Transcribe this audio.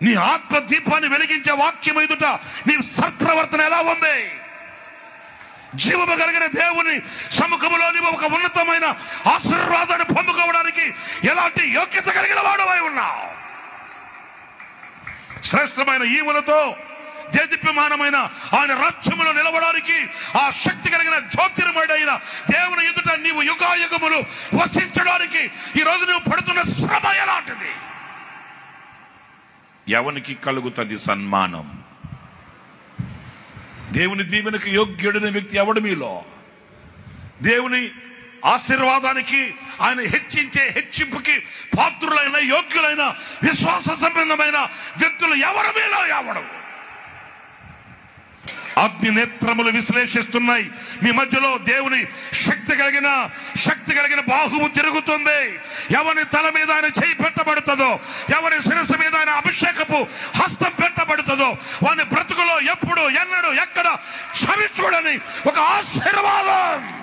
నీ ఆత్మ దీపాన్ని వెలిగించే వాక్యం ఎదుట నీ సత్ప్రవర్తన ఎలా ఉంది? జీవము కలిగిన దేవుని సముఖములో నీవు ఒక ఉన్నతమైన ఆశీర్వాదాన్ని పొందుకోవడానికి ఎలాంటి యోగ్యత కలిగిన వాడవై ఉన్నావు? శ్రేష్టమైన ఈవులతో దేదీప్యమానమైన ఆయన రాజ్యములో నిలవడానికి ఆ శక్తి కలిగిన జ్యోతిర్మయుడైన దేవుని ఎదుట నీవు యుగాయుగములు వసించడానికి ఈ రోజు నువ్వు పడుతున్న ఎవనికి కలుగుతుంది సన్మానం. దేవుని దీవెనకు యోగ్యుడైన వ్యక్తి ఎవడు మీలో? దేవుని ఆశీర్వాదానికి ఆయన హెచ్చించే హెచ్చింపుకి పాత్రులైన యోగ్యులైన విశ్వాస సంబంధమైన వ్యక్తులు ఎవరు మీలో? ఎవడు? అగ్ని నేత్రములు విశ్లేషిస్తున్నాయి. మీ మధ్యలో దేవుని శక్తి కలిగిన శక్తి కలిగిన బాహువు తిరుగుతుంది. ఎవరి తల మీద ఆయన చేయి పెట్టబడుతుందో ఎవరి శిరస్సు ఆయన అభిషేకపు హస్తం పెట్టబడుతుందో వాని బ్రతుకులో ఎప్పుడు ఎన్నడు ఎక్కడ క్షమి ఒక ఆశీర్వాదం.